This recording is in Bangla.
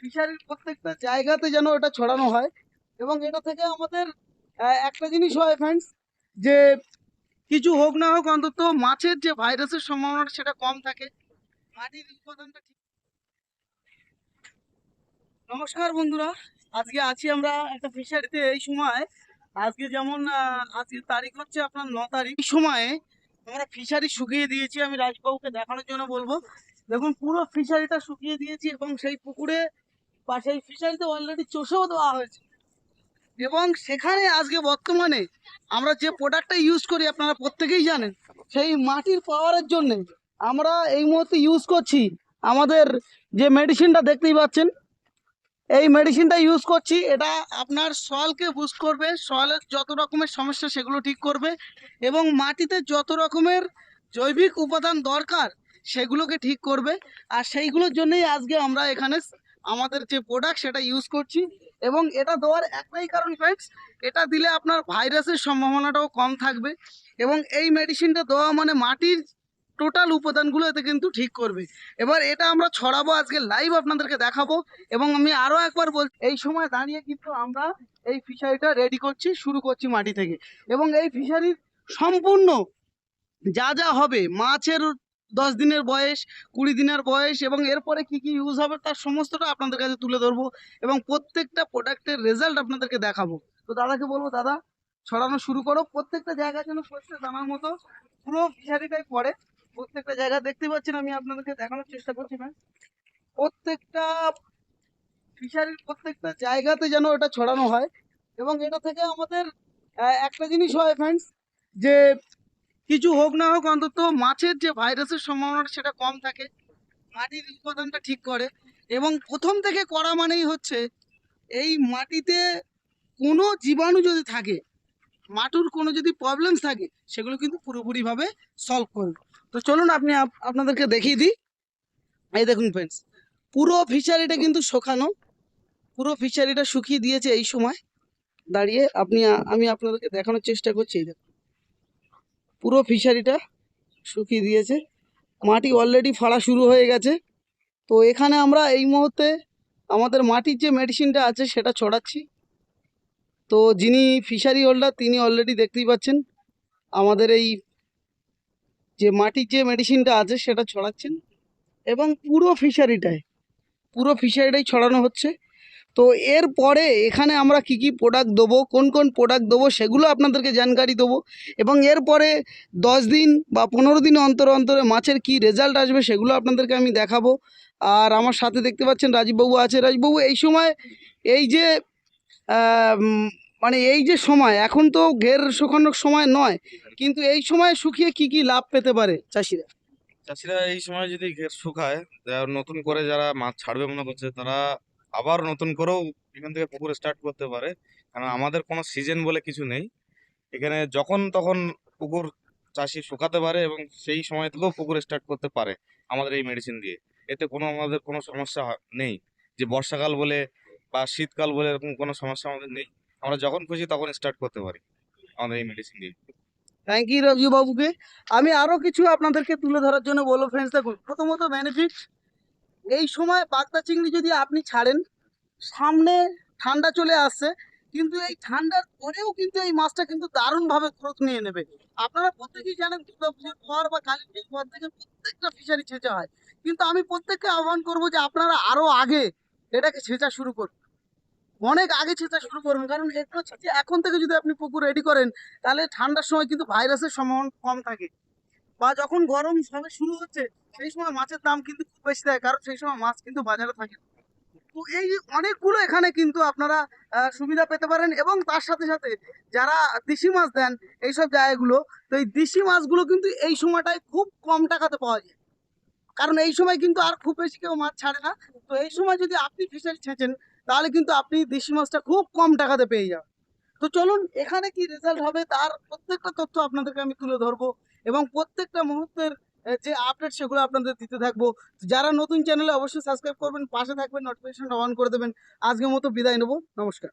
ফিশারির প্রত্যেকটা জায়গাতে যেন এটা ছড়ানো হয়। এবং এটা থেকে আমাদের একটা জিনিস হয় ফ্রেন্ডস যে কিছু হোক না হোক, অন্তত মাছের যে ভাইরাসের সম্ভাবনা সেটা কম থাকে। মাটির উৎপাদনটা ঠিক নমস্কার বন্ধুরা, আজকে আছি আমরা একটা ফিশারিতে এই সময়। আজকে যেমন আজকে তারিখ হচ্ছে আপনার ন তারিখ। এই সময়ে আমরা ফিশারি শুকিয়ে দিয়েছি, আমি রাজবাবুকে দেখানোর জন্য বলব। দেখুন, পুরো ফিশারিটা শুকিয়ে দিয়েছি এবং সেই পুকুরে বা সেই ফিশারিতে অলরেডি চষেও দেওয়া হয়েছে। এবং সেখানে আজকে বর্তমানে আমরা যে প্রোডাক্টটা ইউজ করি, আপনারা প্রত্যেকেই জানেন, সেই মাটির পাওয়ারের জন্য আমরা এই মুহূর্তে ইউজ করছি আমাদের যে মেডিসিনটা দেখতেই পাচ্ছেন। এই মেডিসিনটা ইউজ করছি, এটা আপনার সলকে বুস্ট করবে সলের যত রকমের সমস্যা সেগুলো ঠিক করবে এবং মাটিতে যত রকমের জৈবিক উপাদান দরকার সেগুলোকে ঠিক করবে। আর সেইগুলোর জন্যই আজকে আমরা এখানে আমাদের যে প্রোডাক্ট সেটা ইউজ করছি এবং এটা দেওয়ার একটাই কারণ ফ্রেন্ডস এটা দিলে আপনার ভাইরাসের সম্ভাবনাটাও কম থাকবে এবং এই মেডিসিনটা দেওয়া মানে মাটির টোটাল উপাদানগুলো এতে কিন্তু ঠিক করবে। এবার এটা আমরা ছড়াবো আজকে লাইভ আপনাদেরকে দেখাবো এবং আমি আরও একবার বল এই সময় দাঁড়িয়ে কিন্তু আমরা এই ফিশারিটা রেডি করছি, শুরু করছি মাটি থেকে এবং এই ফিশারির সম্পূর্ণ যা যা হবে, মাছের দশ দিনের বয়স, কুড়ি দিনের বয়স এবং এরপরে কি কি ইউজ হবে তার সমস্তটা আপনাদের কাছে তুলে ধরবো এবং প্রত্যেকটা প্রোডাক্টের রেজাল্ট আপনাদেরকে দেখাবো। তো দাদাকে বলব, দাদা, ছড়ানো শুরু করো। প্রত্যেকটা জায়গা যেন সর্ষে দানার মতো পুরো ফিশারিটাই পড়ে। প্রত্যেকটা জায়গা দেখতে পাচ্ছেন, আমি আপনাদেরকে দেখানোর চেষ্টা করছি ম্যাম প্রত্যেকটা ফিশারির প্রত্যেকটা জায়গাতে যেন এটা ছড়ানো হয় এবং এটা থেকে আমাদের একটা জিনিস হয় ফ্রেন্ডস যে কিছু হোক না হোক, অন্তত মাছের যে ভাইরাসের সম্ভাবনাটা সেটা কম থাকে। মাটির উৎপাদনটা ঠিক করে। এবং প্রথম থেকে করা মানেই হচ্ছে, এই মাটিতে কোনো জীবাণু যদি থাকে, মাটুর কোনো যদি প্রবলেমস থাকে, সেগুলো কিন্তু পুরোপুরিভাবে সলভ করবে। তো চলুন আপনি আপ- আপনাদেরকে দেখিয়ে দিই। এই দেখুন ফ্রেন্ডস পুরো ফিশারিটা কিন্তু শুকানো। পুরো ফিশারিটা শুকিয়ে দিয়েছে এই সময়। দাঁড়িয়ে আপনি আমি আপনাদেরকে দেখানোর চেষ্টা করছি, এই দেখুন। পুরো ফিশারিটা শুকিয়ে দিয়েছে। মাটি অলরেডি ফাড়া শুরু হয়ে গেছে। তো এখানে আমরা এই মুহূর্তে আমাদের মাটির যে মেডিসিনটা আছে সেটা ছড়াচ্ছি। তো যিনি ফিশারি হোল্ডার তিনি অলরেডি দেখতেই পাচ্ছেন, আমাদের এই যে মাটির যে মেডিসিনটা আছে সেটা ছড়াচ্ছেন এবং পুরো ফিশারিটায় পুরো ফিশারিটাই ছড়ানো হচ্ছে। তো এরপরে এখানে আমরা কি কি প্রোডাক্ট দেবো, কোন কোন প্রোডাক্ট দেবো সেগুলো আপনাদেরকে জানকারি দেবো এবং এরপরে দশ দিন বা পনেরো দিন অন্তর অন্তরে মাছের কি রেজাল্ট আসবে সেগুলো আপনাদেরকে আমি দেখাবো। আর আমার সাথে দেখতে পাচ্ছেন রাজীববাবু আছে। রাজীববাবু, এই সময় এই যে মানে এই যে সময়, এখন তো ঘের শুকানোর সময় নয়, কিন্তু এই সময় শুকিয়ে কি কি লাভ পেতে পারে চাষিরা? চাষিরা এই সময় যদি ঘের শুকায় নতুন করে যারা মাছ ছাড়বে মনে করছে, তারা আবার নতুন করেও এখান থেকে পুকুর স্টার্ট করতে পারে। কারণ আমাদের কোনো সিজন বলে কিছু নেই। এখানে যখন তখন পুকুর চাষি শুকাতে পারে এবং সেই সময় থেকেও পুকুর স্টার্ট করতে পারে আমাদের এই মেডিসিন দিয়ে। এতে কোনো আমাদের কোনো সমস্যা নেই। যে বর্ষাকাল বলে বা শীতকাল বলে এরকম কোনো সমস্যা আমাদের নেই। আমরা যখন খুশি তখন স্টার্ট করতে পারি আমাদের এই মেডিসিন দিয়ে। থ্যাংক ইউ রবি বাবুকে। আমি আরও কিছু আপনাদেরকে তুলে ধরার জন্য বলব ফ্রেন্ডস দেখুন, প্রথমত বেনিফিট এই সময় বাগদা চিংড়ি যদি আপনি ছাড়েন, সামনে ঠান্ডা চলে আসছে, কিন্তু এই ঠান্ডার পরেও কিন্তু এই মাছটা কিন্তু দারুণভাবে গ্রোথ নিয়ে নেবে। আপনারা প্রত্যেকেই জানেন দুর্গা পুজোর পর বা কালী পুজোর পর থেকে প্রত্যেকটা ফিশারি ছেঁচা হয়। কিন্তু আমি প্রত্যেককে আহ্বান করব যে আপনারা আরও আগে এটাকে ছেঁচা শুরু করুন। অনেক আগে ছেঁচা শুরু করুন, কারণ এগুলো ছেঁচে এখন থেকে যদি আপনি পুকুর রেডি করেন, তাহলে ঠান্ডার সময় কিন্তু ভাইরাসের সম্ভাবনা কম থাকে। বা যখন গরম সবে শুরু হচ্ছে, সেই সময় মাছের দাম কিন্তু খুব বেশি দেয়, কারণ সেই সময় মাছ কিন্তু বাজারে থাকে তো এই অনেকগুলো এখানে কিন্তু আপনারা সুবিধা পেতে পারেন এবং তার সাথে সাথে যারা দেশি মাছ দেন, এইসব জায়গাগুলো, তো এই দেশি মাছগুলো কিন্তু এই সময়টায় খুব কম টাকাতে পাওয়া যায়। কারণ এই সময় কিন্তু আর খুব বেশি কেউ মাছ ছাড়ে না। তো এই সময় যদি আপনি ফিশারি ছেঁচেন, তাহলে কিন্তু আপনি দেশি মাছটা খুব কম টাকাতে পেয়ে যাবেন। তো চলুন, এখানে কি রেজাল্ট হবে তার প্রত্যেকটা তথ্য আপনাদেরকে আমি তুলে ধরবো। এবং প্রত্যেকটা মুহূর্তের যে আপডেট সেগুলো আপনাদের দিতে থাকব। যারা নতুন চ্যানেলে অবশ্যই সাবস্ক্রাইব করবেন, পাশে থাকবেন নোটিফিকেশনটা অন করে দেবেন। আজকের মতো বিদায় নেব। নমস্কার।